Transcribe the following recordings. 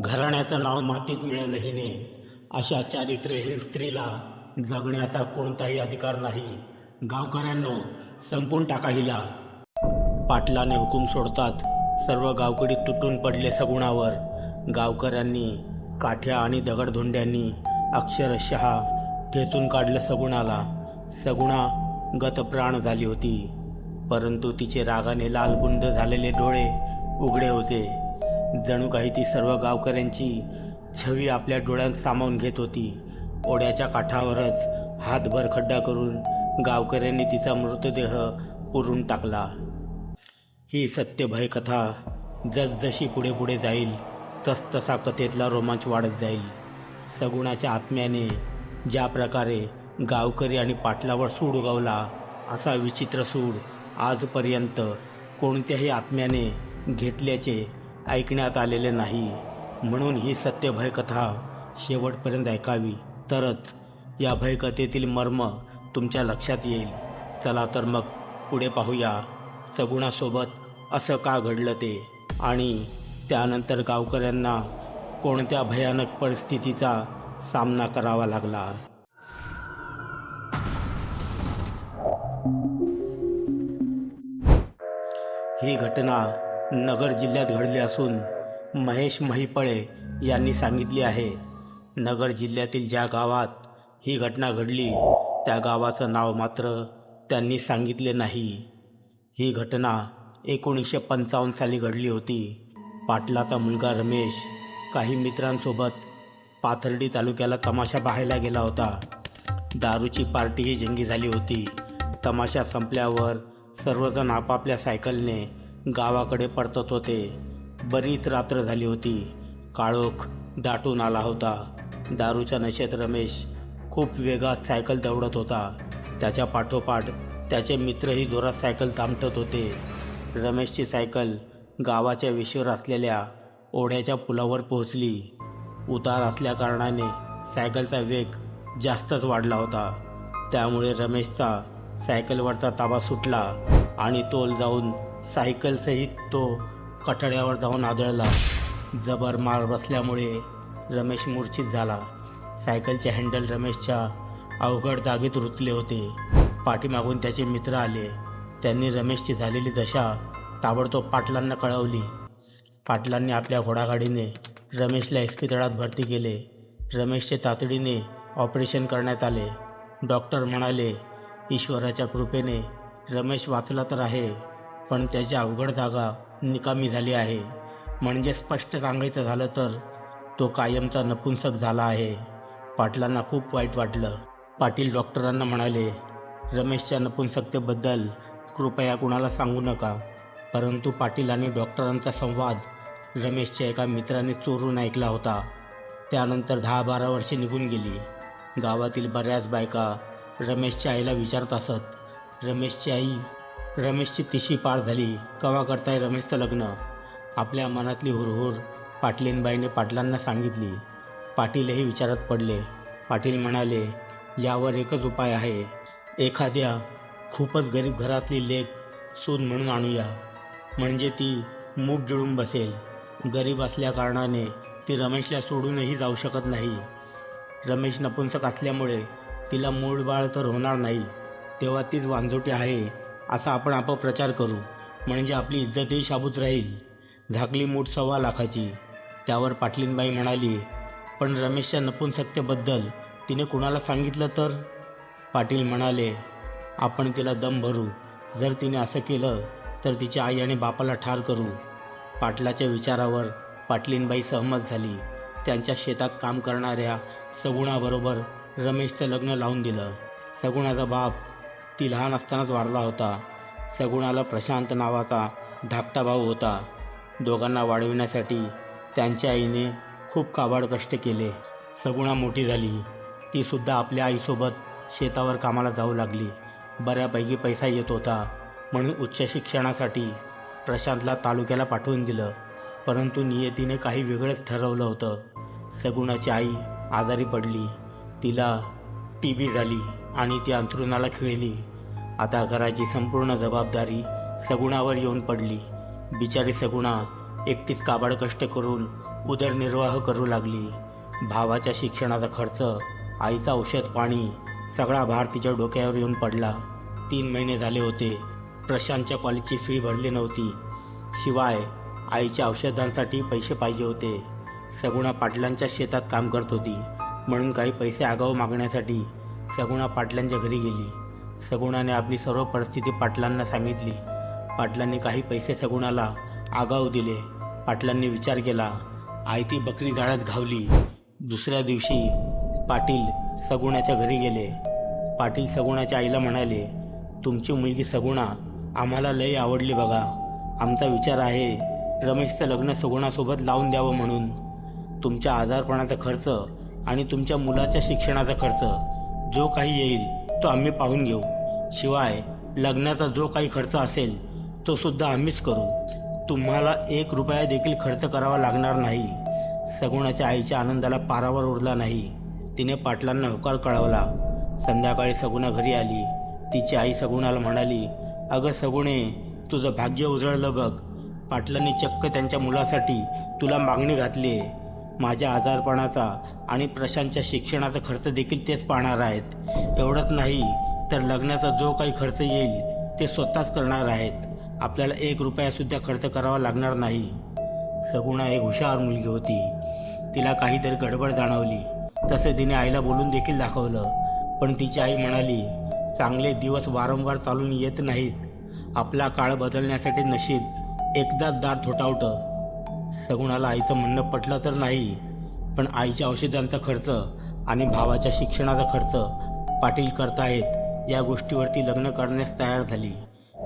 घराण्याचं नाव मातीत मिळेल हिने अशा चारित्र्यहीन स्त्रीला जगण्याचा कोणताही अधिकार नाही. गावकऱ्यांनो संपून टाका हिला. पाटलाने हुकूम सोडतात. सर्व गावकडी तुटून पडले सगुणावर. गावकऱ्यांनी काठ्या आणि दगडधोंड्यांनी अक्षरशः ठेचून काढलं सगुणाला. सगुणा गतप्राण झाली होती. परंतु तिचे रागाने लालबुंद झालेले डोळे उघडे होते. जणू काही ती सर्व गावकऱ्यांची छवी आपल्या डोळ्यात सामावून घेत होती. ओढ्याच्या काठावरच हातभर खड्डा करून गावकऱ्यांनी तिचा मृतदेह पुरून टाकला. ही सत्यभय कथा जसजशी पुढे पुढे जाईल तसतसा कथेतला रोमांच वाढत जाईल. सगुणाच्या आत्म्याने ज्या प्रकारे गावकरी आणि पाटलावर सूड उगवला असा विचित्र सूड आजपर्यंत कोणत्याही आत्म्याने घेतल्याचे ऐकण्यात आलेले नाही. म्हणून ही सत्यभय कथा शेवटपर्यंत ऐकावी. तरच या भयकथेतील मर्म तुमच्या लक्षात येईल. चला तर मग पुढे पाहूया सगुणासोबत असं का घडलं ते. आणि त्यानंतर गावकऱ्यांना कोणत्या भयानक परिस्थितीचा सामना करावा लागला? ही घटना नगर जिल्ह्यात घडली असून महेश महिपळे यांनी सांगितली आहे नगर जिल्ह्यातील ज्या गावात ही घटना घडली त्या गावाचं नाव मात्र त्यांनी सांगितले नाही. ही घटना एकोणीसशे पंचावन्न साली घडली होती. पाटलाचा मुलगा रमेश काही मित्रांसोबत पाथर्डी तालुक्याला तमाशा पाहायला गेला होता. दारूची पार्टीही जंगी झाली होती. तमाशा संपल्यावर सर्वजण आपापल्या सायकलने गावाकडे परतत होते. बरीच रात्र झाली होती. काळोख दाटून आला होता. दारूच्या नशेत रमेश खूप वेगात सायकल दौडत होता. त्याच्या पाठोपाठ त्याचे मित्रही जोरात सायकल थांबटत होते. रमेशची सायकल गावाच्या विशीवर असलेल्या ओढ्याच्या पुलावर पोहोचली. उतार असल्याकारणाने सायकलचा वेग जास्तच वाढला होता. त्यामुळे रमेशचा सायकलवरचा ताबा सुटला आणि तोल जाऊन सायकलसहित तो कठड्यावर जाऊन आदळला. जबर मार बसल्यामुळे रमेश मूर्छित झाला. सायकलचे हँडल रमेशच्या अवघड जागेत रुतले होते. पाठीमागून त्याचे मित्र आले. त्यांनी रमेशची झालेली दशा ताबडतोब पाटलांना कळवली. पाटलांनी आपल्या घोडागाडीने रमेशला इस्पितळात भरती केले. रमेशचे तातडीने ऑपरेशन करण्यात आले. डॉक्टर म्हणाले ईश्वराच्या कृपेने रमेश वाचला तर आहे. पण त्याची अवघड जागा निकामी झाली आहे. म्हणजे स्पष्ट सांगायचं झालं तर तो कायमचा नपुंसक झाला आहे. पाटलांना खूप वाईट वाटलं. पाटील डॉक्टरांना म्हणाले रमेशच्या नपुंसकतेबद्दल कृपया कुणाला सांगू नका. परंतु पाटील आणि डॉक्टरांचा संवाद रमेशच्या एका मित्राने चोरून ऐकला होता. त्यानंतर दहा बारा वर्षे निघून गेली. गावातील बऱ्याच बायका रमेशच्या आईला विचारत असत रमेशची आई रमेशची तिशी पार झाली. कवा करताय रमेशचं लग्न? आपल्या मनातली हुरहुर पाटलीनबाईने पाटलांना सांगितली. पाटीलही विचारात पडले. पाटील म्हणाले यावर एकच उपाय आहे. एखाद्या खूपच गरीब घरातली लेख सून म्हणून आणूया. म्हणजे ती मूग गिळून बसेल. गरीब असल्याकारणाने ती रमेशला सोडूनही जाऊ शकत नाही. रमेश नपुंसक असल्यामुळे तिला मूळ बाळ तर होणार नाही. तेव्हा तीच वांजोटी आहे. असा आपण अपप्रचार करू. म्हणजे आपली इज्जतही शाबूत राहील. झाकली मूठ सव्वा लाखाची. त्यावर पाटलीनबाई म्हणाली पण रमेशच्या नपुंसकतेबद्दल तिने कुणाला सांगितलं तर? पाटील म्हणाले आपण तिला दम भरू. जर तिने असं केलं तर तिची आई आणि बापाला ठार करू. पाटलाच्या विचारावर पाटलीनबाई सहमत झाली. त्यांच्या शेतात काम करणाऱ्या सगुणाबरोबर रमेशचं लग्न लावून दिलं. सगुणाचा बाप ती लहान असतानाच वाढला होता. सगुणाला प्रशांत नावाचा धाकटा भाऊ होता. दोघांना वाढविण्यासाठी त्यांच्या आईने खूप काबाड कष्ट केले. सगुणा मोठी झाली. ती सुद्धा आपल्या आईसोबत शेतावर कामाला जाऊ लागली. बऱ्यापैकी पैसा येत होता. म्हणून उच्च शिक्षणासाठी प्रशांतला तालुक्याला पाठवून दिलं. परंतु नियतीने काही वेगळंच ठरवलं होतं. सगुणाची आई आजारी पडली. तिला टी बी झाली. आणि ती अंथरुणाला खिळली. आता घराची संपूर्ण जबाबदारी सगुणावर येऊन पडली. बिचारी सगुणा एकटीच काबाड कष्ट करून उदरनिर्वाह करू लागली. भावाच्या शिक्षणाचा खर्च आईचा औषध पाणी सगळा भार तिच्या डोक्यावर येऊन पडला. तीन महिने झाले होते. प्रशांतच्या कॉलेजची फी भरली नव्हती. शिवाय आईच्या औषधांसाठी पैसे पाहिजे होते. सगुणा पाटलांच्या शेतात काम करत होती. म्हणून काही पैसे आगाऊ मागण्यासाठी सगुणा पाटलांच्या घरी गेली. सगुणाने आपली सर्व परिस्थिती पाटलांना सांगितली. पाटलांनी काही पैसे सगुणाला आगाऊ दिले. पाटलांनी विचार केला आई ती बकरी झाडात घावली. दुसऱ्या दिवशी पाटील सगुणाच्या घरी गेले. पाटील सगुणाच्या आईला म्हणाले तुमची मुलगी सगुणा आम्हाला लई आवडली बघा. आमचा विचार आहे रमेशचं लग्न सगुणासोबत लावून द्यावं म्हणून. तुमच्या आजारपणाचा खर्च आणि तुमच्या मुलाच्या शिक्षणाचा खर्च जो काही येईल तो आम्ही पाहून घेऊ. शिवाय लग्नाचा जो काही खर्च असेल तो सुद्धा आम्हीच करू. तुम्हाला एक रुपया देखील खर्च करावा लागणार नाही. सगुणाच्या आईच्या आनंदाला पारावर उरला नाही. तिने पाटलांना होकार कळवला. संध्याकाळी सगुणा घरी आली. तिची आई सगुणाला म्हणाली अगं सगुणे तुझं भाग्य उजळलं बघ. पाटलांनी चक्क त्यांच्या मुलासाठी तुला मागणी घातली आहे माझ्या आजारपणाचा आणि प्रशांतच्या शिक्षणाचा खर्च देखील तेच पाहणार आहेत. एवढंच नाही तर लग्नाचा जो काही खर्च येईल ते स्वतःच करणार आहेत. आपल्याला एक रुपयासुद्धा खर्च करावा लागणार नाही. सगुणा एक हुशार मुलगी होती. तिला काहीतरी गडबड जाणवली. तसे तिने आईला बोलून देखील दाखवलं. पण तिची आई म्हणाली चांगले दिवस वारंवार चालून येत नाहीत. आपला काळ बदलण्यासाठी नशीब एकदाच दार थोटावतं सगुणाला आईचं म्हणणं पटलं तर नाही पण आईच्या औषधांचा खर्च आणि भावाच्या शिक्षणाचा खर्च पाटील करतायत या गोष्टीवरती लग्न करण्यास तयार झाली.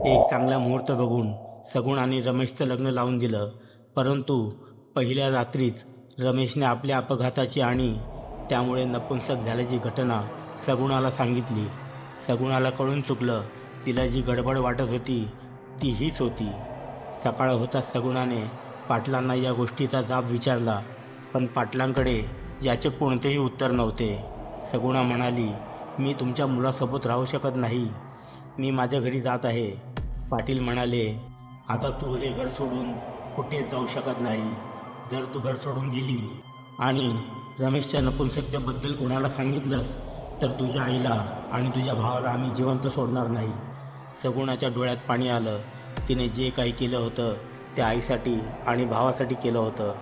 एक चांगला मुहूर्त बघून सगुण आणि रमेशचं लग्न लावून दिलं. परंतु पहिल्या रात्रीच रमेशने आपल्या अपघाताची आणि त्यामुळे नपुंसक झाल्याची घटना सगुणाला सांगितली. सगुणाला कळून चुकलं तिला जी गडबड वाटत होती ती हीच होती. सकाळ होताच सगुणाने पाटलांना या गोष्टीचा जाब विचारला पण पाटलांकडे याचे कोणतेही उत्तर नव्हते. सगुणा म्हणाली मी तुमच्या मुलासोबत राहू शकत नाही. मी माझ्या घरी जात आहे. पाटील म्हणाले आता तू हे घर सोडून कुठे जाऊ शकत नाही. जर तू घर सोडून गेली आणि रमेशच्या नपुंसकतेबद्दल कोणाला सांगितलंस तर तुझ्या आईला आणि तुझ्या भावाला आम्ही जिवंत सोडणार नाही. सगुणाच्या डोळ्यात पाणी आलं. तिने जे काही केलं होतं ते आईसाठी आणि भावासाठी केलं होतं.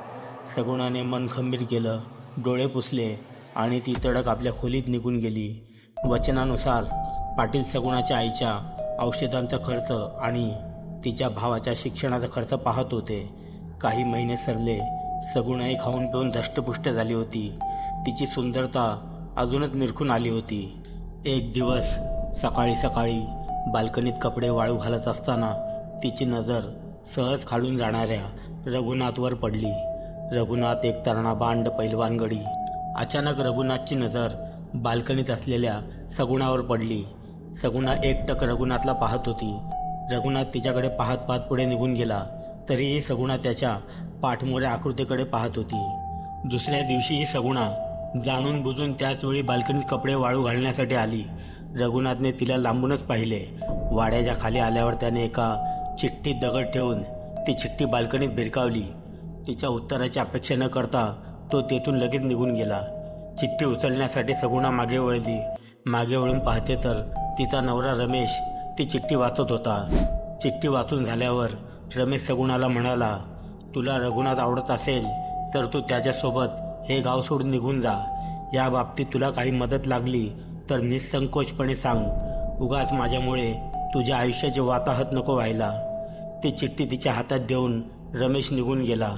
सगुणाने मन खंबीर केलं डोळे पुसले आणि ती तडक आपल्या खोलीत निघून गेली. वचनानुसार पाटील सगुणाच्या आईच्या औषधांचा खर्च आणि तिच्या भावाच्या शिक्षणाचा खर्च पाहत होते. काही महिने सरले सगुणाई खाऊन पिऊन धष्टपुष्ट झाली होती. तिची सुंदरता अजूनच निरखून आली होती. एक दिवस सकाळी सकाळी बाल्कनीत कपडे वाळू घालत असताना तिची नजर सहज खालून जाणाऱ्या रघुनाथवर पडली. रघुनाथ एक तरणा बांड पैलवान गडी. अचानक रघुनाथची नजर बाल्कनीत असलेल्या सगुणावर पडली. सगुणा एकटक रघुनाथला पाहत होती. रघुनाथ तिच्याकडे पाहत पाहत पुढे निघून गेला. तरीही सगुणा त्याच्या पाठमोऱ्या आकृतीकडे पाहत होती. दुसऱ्या दिवशीही सगुणा जाणून बुजून त्याचवेळी बाल्कनीत कपडे वाळू घालण्यासाठी आली. रघुनाथने तिला लांबूनच पाहिले. वाड्याच्या खाली आल्यावर त्याने एका चिठ्ठीत दगड ठेवून ती चिठ्ठी बाल्कनीत भिरकावली. तिच्या उत्तराची अपेक्षा न करता तो तेथून लगेच निघून गेला. चिठ्ठी उचलण्यासाठी सगुणा मागे वळली. मागे वळून पाहते तर तिचा नवरा रमेश ती चिठ्ठी वाचत होता. चिठ्ठी वाचून झाल्यावर रमेश सगुणाला म्हणाला तुला रघुनाथ आवडत असेल तर तू त्याच्यासोबत हे गाव सोडून निघून जा. या बाबतीत तुला काही मदत लागली तर निसंकोचपणे सांग. उगाच माझ्यामुळे तुझ्या आयुष्याचे वाताहत नको व्हायला. ती चिठ्ठी तिच्या हातात देऊन रमेश निघून गेला.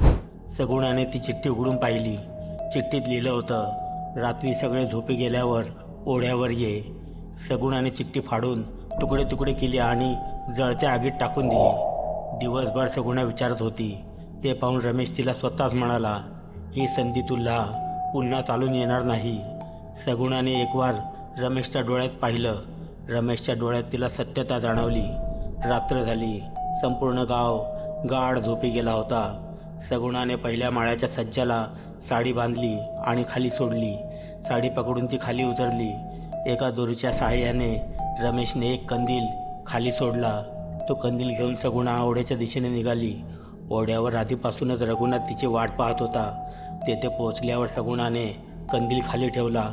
सगुणाने ती चिठ्ठी उघडून पाहिली. चिठ्ठीत लिहिलं होतं रात्री सगळे झोपी गेल्यावर ओढ्यावर ये. सगुणाने चिठ्ठी फाडून तुकडे तुकडे केली आणि जळत्या आगीत टाकून दिली. दिवसभर सगुणा विचारत होती. ते पाहून रमेश तिला स्वतःच म्हणाला ही संधी तुला पुन्हा चालून येणार नाही. सगुणाने एक वार रमेशच्या डोळ्यात पाहिलं. रमेशच्या डोळ्यात तिला सत्यता जाणवली. रात्र झाली. संपूर्ण गाव गाढ झोपी गेला होता. सगुणाने पहिल्या माळ्याच्या सज्जाला साडी बांधली आणि खाली सोडली. साडी पकडून ती खाली उतरली. एका दोरीच्या सहाय्याने रमेशने एक कंदील खाली सोडला. तो कंदील घेऊन सगुणा ओढ्याच्या दिशेने निघाली. ओढ्यावर आधीपासूनच रघुनाथ तिची वाट पाहत होता. तेथे पोहोचल्यावर सगुणाने कंदील खाली ठेवला.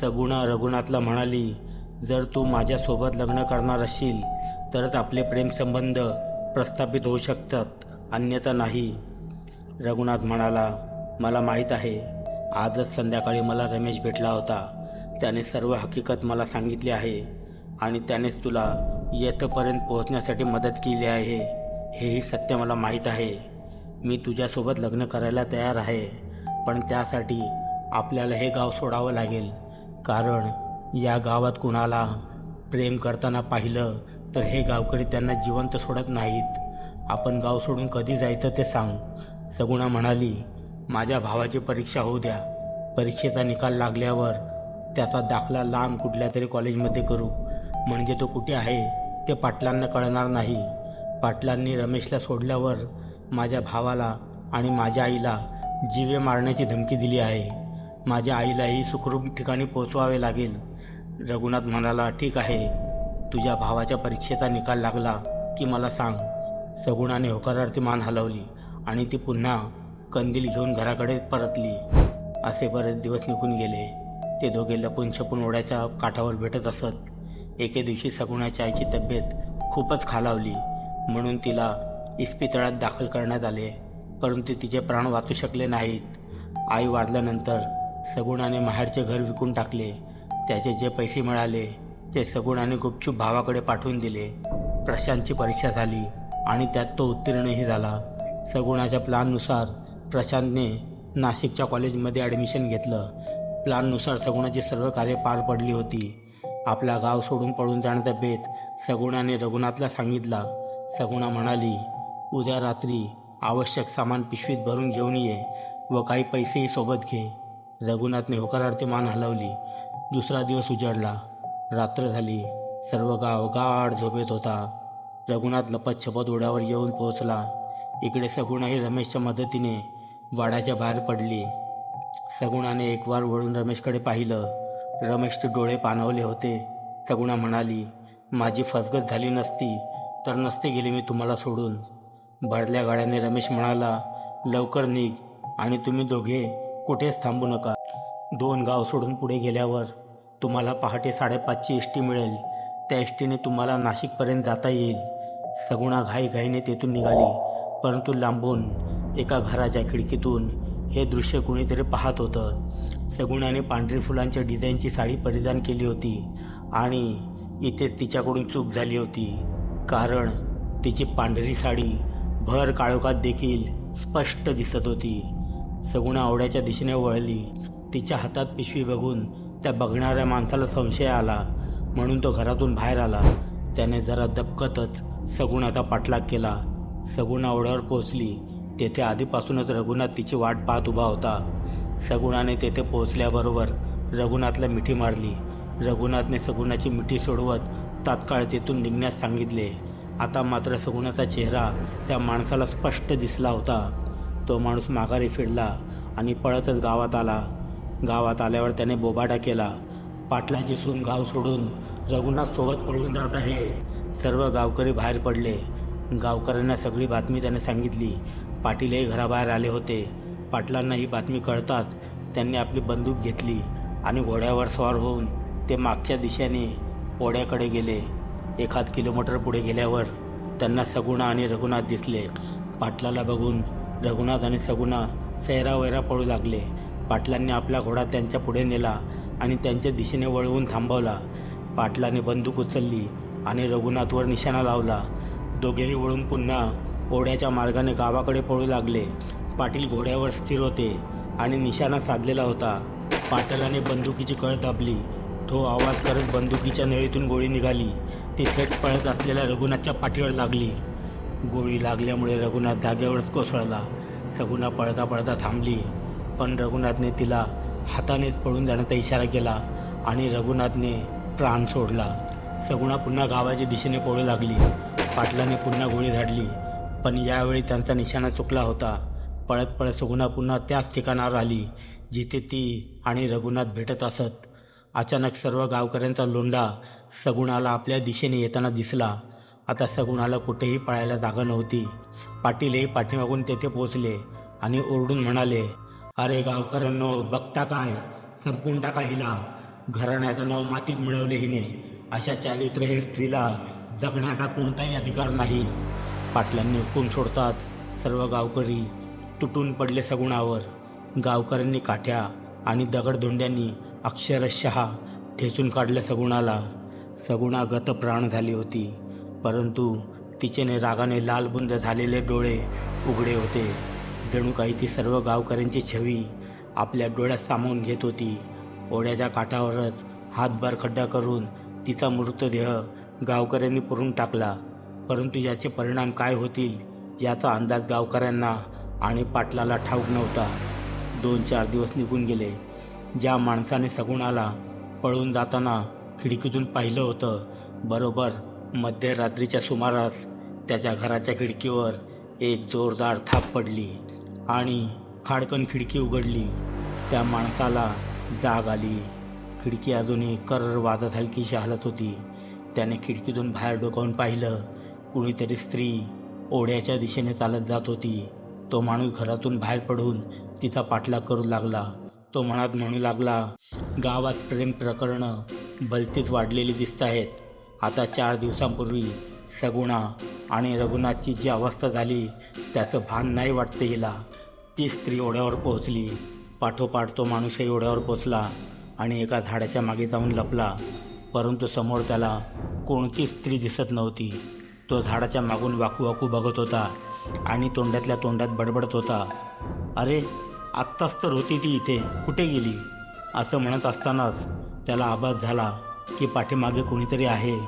सगुणा रघुनाथला म्हणाली जर तू माझ्यासोबत लग्न करणार असशील तरच आपले प्रेमसंबंध प्रस्थापित होऊ शकतात अन्यथा नाही. रघुनाथ म्हणाला मला माहीत आहे. आजच संध्याकाळी मला रमेश भेटला होता. त्याने सर्व हकीकत मला सांगितली आहे आणि त्यानेच तुला येथपर्यंत पोहोचण्यासाठी मदत केली आहे. हेही सत्य मला माहीत आहे. मी तुझ्यासोबत लग्न करायला तयार आहे. पण त्यासाठी आपल्याला हे गाव सोडावं लागेल. कारण या गावात कुणाला प्रेम करताना पाहिलं तर हे गावकरी त्यांना जिवंत सोडत नाहीत. आपण गाव सोडून कधी जायचं ते सांग. सगुणा म्हणाली माझ्या भावाची परीक्षा होऊ द्या. परीक्षेचा निकाल लागल्यावर त्याचा दाखला लांब कुठल्या तरी कॉलेजमध्ये करू. म्हणजे तो कुठे आहे ते पाटलांना कळणार नाही. पाटलांनी रमेशला सोडल्यावर माझ्या भावाला आणि माझ्या आईला जीवे मारण्याची धमकी दिली आहे. माझ्या आईलाही सुखरूप ठिकाणी पोचवावे लागेल. रघुनाथ म्हणाला ठीक आहे. तुझ्या भावाच्या परीक्षेचा निकाल लागला की मला सांग. सगुणाने होकारार्थी मान हलवली आणि ती पुन्हा कंदील घेऊन घराकडे परतली. असे बरेच दिवस निघून गेले. ते दोघे लपून छपून ओढ्याच्या काठावर भेटत असत. एके दिवशी सगुणाच्या आईची तब्येत खूपच खालावली म्हणून तिला इस्पितळात दाखल करण्यात आले. परंतु तिचे प्राण वाचू शकले नाहीत. आई वाढल्यानंतर सगुणाने माहेरचे घर विकून टाकले. त्याचे जे पैसे मिळाले ते सगुणाने गुपचूप भावाकडे पाठवून दिले. प्रशांतची परीक्षा झाली आणि त्यात तो उत्तीर्णही झाला. सगुणाच्या प्लॅननुसार प्रशांतने नाशिकच्या कॉलेजमध्ये ॲडमिशन घेतलं. प्लॅननुसार सगुणाची सर्व कार्य पार पडली होती. आपला गाव सोडून पळून जाण्याचा बेत सगुणाने रघुनाथला सांगितला. सगुणा म्हणाली उद्या रात्री आवश्यक सामान पिशवीत भरून घेऊन ये व काही पैसेही सोबत घे. रघुनाथने होकारार्थी मान हलवली. दुसरा दिवस उजाडला. रात्र झाली. सर्व गाव गाढ झोपेत होता. रघुनाथ लपत छपत ओढ्यावर येऊन पोहोचला. इकडे सगुणाही रमेशच्या मदतीने वाड्याच्या बाहेर पडली. सगुणाने एक वार वळून रमेशकडे पाहिलं. रमेशचे डोळे पाणवले होते. सगुणा म्हणाली माझी फसगत झाली नसती तर नसते गेले मी तुम्हाला सोडून. भरल्या गाड्याने रमेश म्हणाला लवकर निघ आणि तुम्ही दोघे कुठेच थांबू नका. दोन गाव सोडून पुढे गेल्यावर तुम्हाला पहाटे साडेपाचची एस टी मिळेल. त्या एस टीने तुम्हाला नाशिकपर्यंत जाता येईल. सगुणा घाईघाईने तेथून निघाली. परंतु लांबून एका घराच्या खिडकीतून हे दृश्य कुणीतरी पाहत होतं. सगुणाने पांढरी फुलांच्या डिझाईनची साडी परिधान केली होती आणि इथे तिच्याकडून चूक झाली होती. कारण तिची पांढरी साडी भर काळोखात देखील स्पष्ट दिसत होती. सगुणा आवड्याच्या दिशेने वळली. तिच्या हातात पिशवी बघून त्या बघणाऱ्या माणसाला संशय आला म्हणून तो घरातून बाहेर आला. त्याने जरा दबकतच सगुणाचा पाठलाग केला. सगुणा ओढ्यावर पोहोचली. तेथे आधीपासूनच रघुनाथ तिची वाट पाहत उभा होता. सगुणाने तेथे पोहोचल्याबरोबर रघुनाथला मिठी मारली. रघुनाथने सगुणाची मिठी सोडवत तात्काळ तेथून निघण्यास सांगितले. आता मात्र सगुणाचा चेहरा त्या माणसाला स्पष्ट दिसला होता. तो माणूस माघारी फिरला आणि पळतच गावात आला. गावात आल्यावर त्याने बोबाडा केला. पाटलाची सून गाव सोडून रघुनाथ सोबत पळून जात आहे. सर्व गावकरी बाहेर पडले. गावकऱ्यांना सगळी बातमी त्याने सांगितली. पाटीलही घराबाहेर आले होते. पाटलांना ही बातमी कळताच त्यांनी आपली बंदूक घेतली आणि घोड्यावर स्वार होऊन ते मागच्या दिशेने ओढ्याकडे गेले. एखाद किलोमीटर पुढे गेल्यावर त्यांना सगुणा आणि रघुनाथ दिसले. पाटलाला बघून रघुनाथ आणि सगुणा सैरावैरा पळू लागले. पाटलांनी आपला घोडा त्यांच्या पुढे नेला आणि त्यांच्या दिशेने वळवून थांबवला. पाटलाने बंदूक उचलली आणि रघुनाथवर निशाणा लावला. दोघेही वळून पुन्हा ओढ्याच्या मार्गाने गावाकडे पळू लागले. पाटील घोड्यावर स्थिर होते आणि निशाणा साधलेला होता. पाटलाने बंदुकीची कळ दाबली. तो आवाज करत बंदुकीच्या नळीतून गोळी निघाली. ती थेट पळत असलेल्या रघुनाथच्या पाठीवर लागली. गोळी लागल्यामुळे रघुनाथ जागेवरच कोसळला. सगुना पळता पळता थांबली. पण रघुनाथने तिला हातानेच पळून जाण्याचा इशारा केला आणि रघुनाथने प्राण सोडला. सगुणा पुन्हा गावाच्या दिशेने पळू लागली. पाटलाने पुन्हा गोळी झाडली. पण यावेळी त्यांचा निशाणा चुकला होता. पळत पळत सगुणा पुन्हा त्याच ठिकाणावर आली जिथे ती आणि रघुनाथ भेटत असत. अचानक सर्व गावकऱ्यांचा लोंढा सगुणाला आपल्या दिशेने येताना दिसला. आता सगुणाला कुठेही पळायला जागा नव्हती. पाटीलही पाठीमागून तेथे पोचले आणि ओरडून म्हणाले अरे गावकऱ्यांनो बघता काय? संपून टाका हिला घराण्याचं नाव मातीत मिळवले हिने. अशा चारित्र्य हे स्त्रीला जगण्याचा कोणताही अधिकार नाही. पाटलांनी हुकूम सोडतात सर्व गावकरी. तुटून पडले सगुणावर. गावकऱ्यांनी काठ्या आणि दगडधोंड्यांनी अक्षरशः ठेचून काढल्या सगुणाला. सगुणा गतप्राण झाली होती. परंतु तिचेने रागाने लालबुंद झालेले डोळे उघडे होते. जणू काही ती सर्व गावकऱ्यांची छवी आपल्या डोळ्यात सामावून घेत होती. ओढ्याच्या काठावरच हातभार खड्डा करून तिचा मृतदेह गावकऱ्यांनी पुरून टाकला. परंतु याचे परिणाम काय होतील याचा अंदाज गावकऱ्यांना आणि पाटलाला ठाऊक नव्हता. दोन चार दिवस निघून गेले. ज्या माणसाने सगुणाला पळून जाताना खिडकीतून पाहिलं होतं बरोबर मध्यरात्रीच्या सुमारास त्याच्या घराच्या खिडकीवर एक जोरदार थाप पडली. आणि खाडकन खिडकी उघडली. त्या माणसाला जाग आली. खिडकी अजूनही कर्र वाजत हलकीशी हालत होती. त्याने खिडकीतून बाहेर डोकावून पाहिलं. कुणीतरी स्त्री ओढ्याच्या दिशेने चालत जात होती. तो माणूस घरातून बाहेर पडून तिचा पाठलाग करू लागला. तो मनात म्हणू लागला गावात प्रेम प्रकरणं भलतीच वाढलेली दिसत आहेत. आता चार दिवसांपूर्वी सगुणा आणि रघुनाथची जी अवस्था झाली त्याचं भान नाही वाटतं हिला. ती स्त्री ओढ्यावर पोहोचली. पाठोपाठ तो माणूसही ओढ्यावर पोचला आणि एका झाडाच्या मागे जाऊन लपला. परंतु समोर त्याला कोणतीच स्त्री दिसत नव्हती. तो झाडाच्या मागून वाकू वाकू बघत होता आणि तोंडातल्या तोंडात बडबडत होता. अरे आत्ताच तर होती ती इथे. कुठे गेली? असं म्हणत असतानाच त्याला आभास झाला की पाठीमागे कोणीतरी आहे.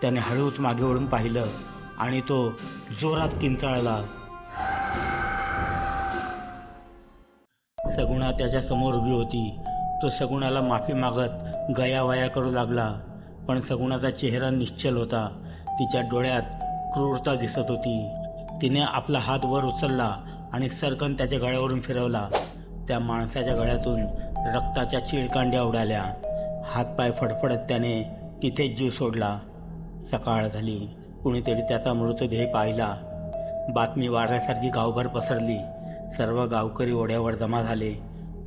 त्याने हळूच मागे वळून पाहिलं आणि तो जोरात किंचाळला. सगुणा त्याच्यासमोर उभी होती. तो सगुणाला माफी मागत गयावया करू लागला. पण सगुणाचा चेहरा निश्चल होता. तिच्या डोळ्यात क्रूरता दिसत होती. तिने आपला हात वर उचलला आणि सरकन त्याच्या गळ्यावरून फिरवला. त्या माणसाच्या गळ्यातून रक्ताच्या चिळकांड्या उडाल्या. हातपाय फडफडत त्याने तिथेच जीव सोडला. सकाळ झाली. कुणीतरी त्याचा मृतदेह पाहिला. बातमी वाऱ्यासारखी गावभर पसरली. सर्व गावकरी ओढ्यावर जमा झाले.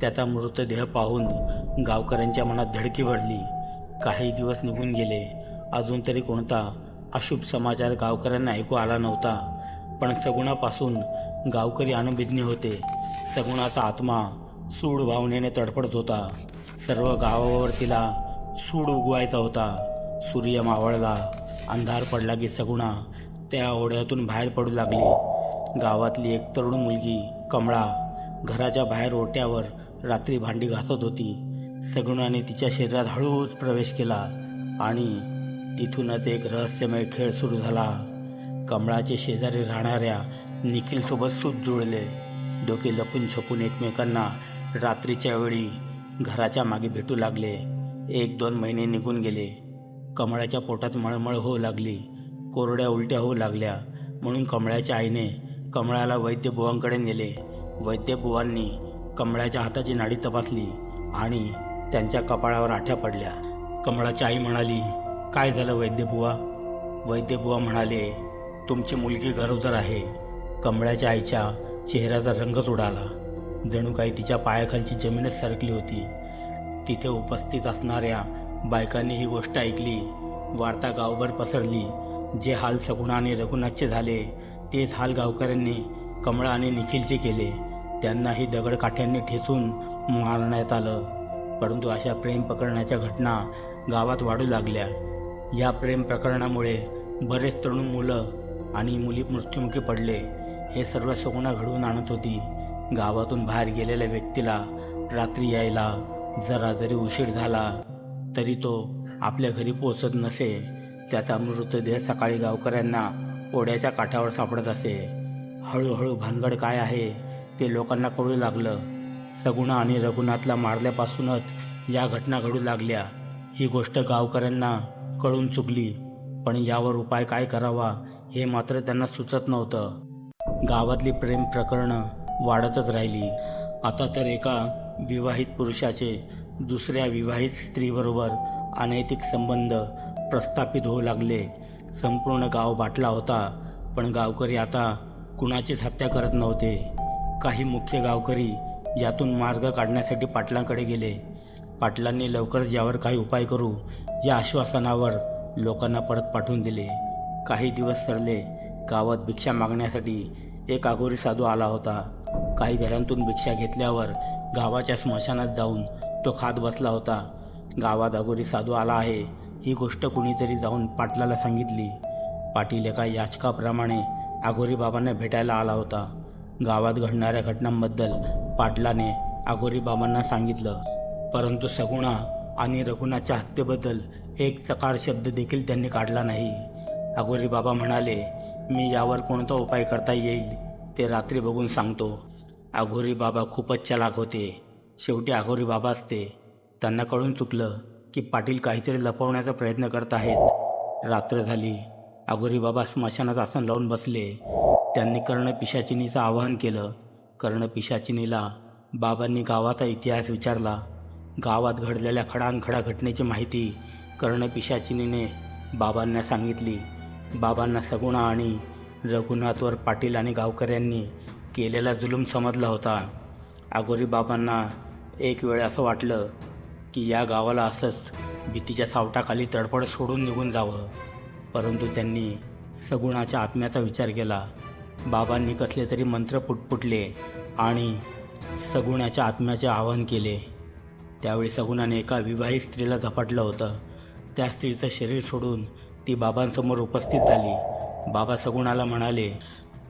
त्याचा मृतदेह पाहून गावकऱ्यांच्या मनात धडकी भरली. काही दिवस निघून गेले. अजून तरी कोणता अशुभ समाचार गावकऱ्यांना ऐकू आला नव्हता. पण सगुणापासून गावकरी अनभिज्ञ होते. सगुणाचा आत्मा सूड भावनेने तडफडत होता. सर्व गावावर तिला सूड उगवायचा होता. सूर्य मावळला. अंधार पडला की सगुणा त्या ओढ्यातून बाहेर पडू लागली. गावातली एक तरुण मुलगी कमळा घराच्या बाहेर ओट्यावर रात्री भांडी घासत होती. सगुणाने तिच्या शरीरात हळूच प्रवेश केला आणि तिथूनच एक रहस्यमय खेळ सुरू झाला. कमळाचे शेजारी राहणाऱ्या निखिलसोबत सूत जुळले. डोके लपून छपून एकमेकांना रात्रीच्या वेळी घराच्या मागे भेटू लागले. एक दोन महिने निघून गेले. कमळाच्या पोटात मळमळ होऊ लागली. कोरड्या उलट्या होऊ लागल्या. म्हणून कमळाच्या आईने कमळाला वैद्यबुवांकडे नेले. वैद्यबुवांनी कमळाच्या हाताची नाडी तपासली आणि त्यांच्या कपाळावर आठ्या पडल्या. कमळाची आई म्हणाली काय झालं वैद्यबुवा वैद्यबुवा म्हणाले तुमची मुलगी गरोदर आहे. कमळाच्या आईच्या चेहऱ्याचा रंगच उडाला. जणू काही तिच्या पायाखालची जमीनच सरकली होती. तिथे उपस्थित असणाऱ्या बायकांनी ही गोष्ट ऐकली. वार्ता गावभर पसरली. जे हाल सगुणा आणि रघुनाथचे झाले तेच हाल गावकऱ्यांनी कमळा आणि निखिलचे केले. त्यांनाही दगडकाठ्यांनी ठेचून मारण्यात आलं. परंतु अशा प्रेम प्रकरणाच्या घटना गावात वाढू लागल्या. या प्रेम प्रकरणामुळे बरेच तरुण मुलं आणि मुली मृत्युमुखी पडले. हे सर्व सगुणा घडवून आणत होती. गावातून बाहेर गेलेल्या व्यक्तीला रात्री यायला जरा जरी उशीर झाला तरी तो आपल्या घरी पोचत नसे. त्याचा मृतदेह सकाळी गावकऱ्यांना ओढ्याच्या काठावर सापडत असे. हळूहळू भानगड काय आहे ते लोकांना कळू लागलं. सगुणा आणि रघुनाथला मारल्यापासूनच या घटना घडू लागल्या. ही गोष्ट गावकऱ्यांना कळून चुकली. पण यावर उपाय काय करावा हे मात्र त्यांना सुचत नव्हतं. गावातली प्रेम प्रकरणं वाढतच राहिली. आता तर एका विवाहित पुरुषाचे दुसऱ्या विवाहित स्त्रीबरोबर अनैतिक संबंध प्रस्थापित होऊ लागले. संपूर्ण गाव बाटला होता पण गावकरी आता कुणाचीच हत्या करत नव्हते. काही मुख्य गावकरी यातून मार्ग काढण्यासाठी पाटलांकडे गेले. पाटलांनी लवकरच यावर काही उपाय करू या आश्वासनावर लोकांना परत पाठवून दिले. काही दिवस सरले गावात भिक्षा मागण्यासाठी एक आगोरी साधू आला होता. काही घरांतून भिक्षा घेतल्यावर गावाच्या स्मशानात जाऊन तो खात बसला होता. गावात अगोरी साधू आला आहे. ही गोष्ट कुणीतरी जाऊन पाटलाला सांगितली. पाटील एका याचकाप्रमाणे आघोरी बाबांना भेटायला आला होता. गावात घडणाऱ्या घटनांबद्दल पाटलाने आगोरीबाबांना सांगितलं. परंतु सगुणा आणि रघुनाथच्या हत्येबद्दल एक चकार शब्द देखील त्यांनी काढला नाही. आघोरी बाबा म्हणाले मी यावर कोणता उपाय करता येईल ते रात्री बघून सांगतो. आघोरी बाबा खूपच चलाक होते. शेवटी आघोरी बाबाच ते त्यांना कळून चुकलं की पाटील काहीतरी लपवण्याचा प्रयत्न करत आहेत. रात्र झाली. आगोरी बाबा स्मशानात आसन लावून बसले. त्यांनी कर्ण पिशाचिनीचं आवाहन केलं. कर्ण पिशाचिनीला बाबांनी गावाचा इतिहास विचारला. गावात घडलेल्या खडानखडा घटनेची माहिती कर्ण पिशाचिनीने बाबांना सांगितली. बाबांना सगुणा आणि रघुनाथवर पाटील आणि गावकऱ्यांनी केलेला जुलूम समजला होता. आगोरी बाबांना एक वेळ असं वाटलं की या गावाला असंच भीतीच्या सावटाखाली तडफड सोडून निघून जावं. परंतु त्यांनी सगुणाच्या आत्म्याचा विचार केला. बाबांनी कसले तरी मंत्र पुटपुटले आणि सगुणाच्या आत्म्याचे आवाहन केले. त्यावेळी सगुणाने एका विवाहित स्त्रीला झपाटलं होतं. त्या स्त्रीचं शरीर सोडून ती बाबांसमोर उपस्थित झाली. बाबा सगुणाला म्हणाले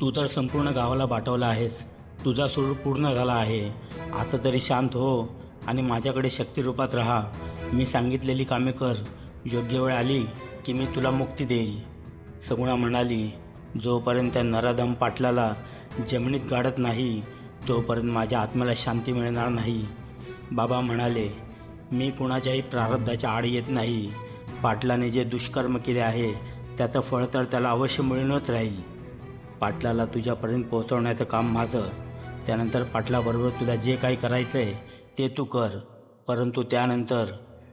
तू तर संपूर्ण गावाला बाटवला आहेस. तुझा सूर पूर्ण झाला आहे. आता तरी शांत हो. आणि माझ्याकडे शक्तिरूपात राहा. मी सांगितलेली कामे कर. योग्य वेळ आली की मी तुला मुक्ती देईल. सगुणा म्हणाली जोपर्यंत त्या नराधम पाटलाला जमिनीत गाडत नाही तोपर्यंत माझ्या आत्म्याला शांती मिळणार नाही. बाबा म्हणाले मी कुणाच्याही प्रारब्धाच्या आड येत नाही. पाटलाने जे दुष्कर्म केले आहे त्याचं फळ तर त्याला अवश्य मिळूनच राहील. पाटलाला तुझ्यापर्यंत पोहोचवण्याचं काम माझं. त्यानंतर पाटलाबरोबर तुला जे काही करायचं आहे ते तू कर परंतु त्यानंतर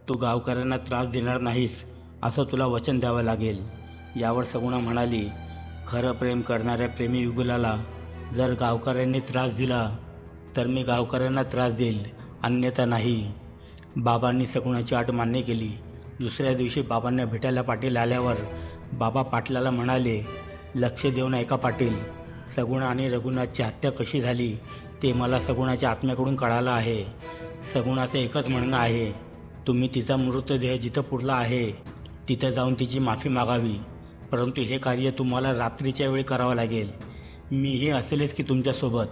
तू गावकऱ्यांना त्रास देणार नाहीस असं तुला वचन द्यावं लागेल. यावर सगुणा म्हणाली खरं प्रेम करणाऱ्या प्रेमी युगुलाला जर गावकऱ्यांनी त्रास दिला तर मी गावकऱ्यांना त्रास देईल अन्यथा नाही. बाबांनी सगुणाची आठ मान्य केली. दुसऱ्या दिवशी बाबांना भेटायला पाटील आल्यावर बाबा पाटलाला म्हणाले लक्ष देऊन ऐका पाटील सगुणा आणि रघुनाथची हत्या कशी झाली ते मला सगुणाच्या आत्म्याकडून कळालं आहे. सगुणाचं एकच म्हणणं आहे तुम्ही तिचा मृतदेह जिथं पुरला आहे तिथं जाऊन तिची माफी मागावी. परंतु हे कार्य तुम्हाला रात्रीच्या वेळी करावं लागेल. मीही असेलच की तुमच्यासोबत.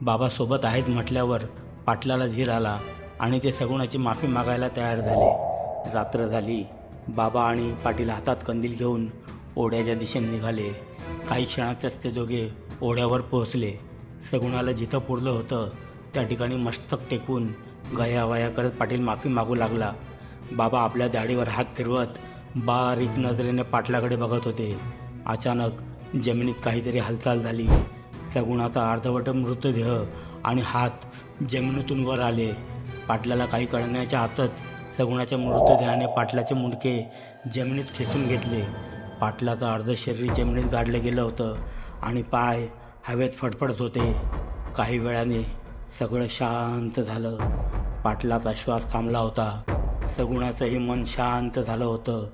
बाबा सोबत आहेत म्हटल्यावर पाटलाला धीर आला आणि ते सगुणाची माफी मागायला तयार झाले. रात्र झाली. बाबा आणि पाटील हातात कंदील घेऊन ओढ्याच्या दिशेने निघाले. काही क्षणातच ते दोघे ओढ्यावर पोहोचले. सगुणाला जिथं पुरलं होतं त्या ठिकाणी मस्तक टेकून गयावया करत पाटील माफी मागू लागला. बाबा आपल्या दाढीवर हात फिरवत बारीक नजरेने पाटलाकडे बघत होते. अचानक जमिनीत काहीतरी हालचाल झाली. सगुणाचा अर्धवट मृतदेह आणि हात जमिनीतून वर आले. पाटलाला काही कळण्याच्या आतच सगुणाच्या मृतदेहाने पाटलाचे मुंडके जमिनीत खेचून घेतले. पाटलाचं अर्ध शरीर जमिनीत गाडलं गेलं होतं आणि पाय हवेत फडफडत होते. काही वेळाने सगळं शांत झालं. पाटलाचा श्वास थांबला होता. सगुणाचंही मन शांत झालं होतं.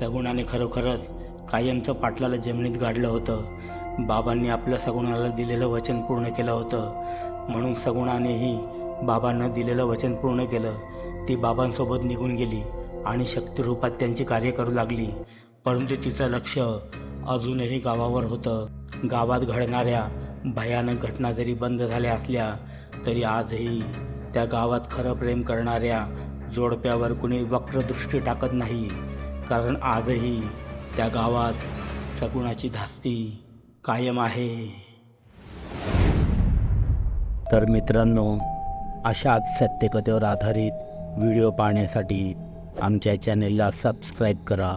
सगुणाने खरोखरच कायमचं पाटलाला जमिनीत गाडलं होतं. बाबांनी आपल्या सगुणाला दिलेलं वचन पूर्ण केलं होतं. म्हणून सगुणानेही बाबांना दिलेलं वचन पूर्ण केलं. ती बाबांसोबत निघून गेली आणि शक्तिरूपात त्यांची कार्य करू लागली. परंतु तिचं लक्ष अजूनही गावावर होतं. गावात घडणाऱ्या भयानक घटना जरी बंद झाल्या असल्या तरी आजही त्या गावात खरं प्रेम करणाऱ्या जोडप्यावर कुणी वक्रदृष्टी टाकत नाही. कारण आजही त्या गावात सगुणाची धास्ती कायम आहे. तर मित्रांनो अशाच सत्यकथेवर आधारित व्हिडिओ पाहण्यासाठी आमच्या चॅनेलला सबस्क्राईब करा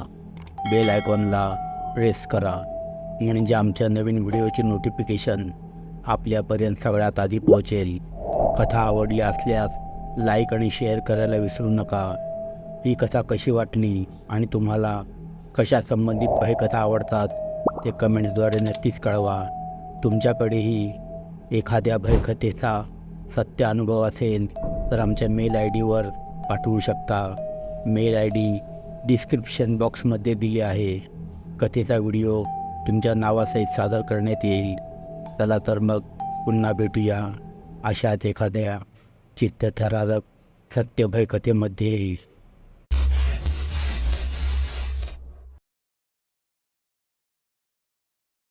बेल आयकॉनला प्रेस करा. म्हणजे आमच्या नवीन व्हिडिओची नोटिफिकेशन आपल्यापर्यंत सगळ्यात आधी पोहोचेल. कथा आवडली असल्यास लाईक आणि शेअर करायला विसरू नका. ही कथा कशी वाटली आणि तुम्हाला कशा संबंधित काही कथा आवडतात ते कमेंट्सद्वारे नक्कीच कळवा. तुमच्याकडेही एखाद्या भयकथेचा सत्य अनुभव असेल तर आमच्या मेल आय डीवर पाठवू शकता. मेल आय डी डिस्क्रिप्शन बॉक्समध्ये दिली आहे. कथेचा व्हिडिओ तुमच्या नावासहित सादर करण्यात येईल. चला तर मग पुन्हा भेटूया. अशाच एखाद्या चित्तथरारक सत्यभय कथेमध्ये.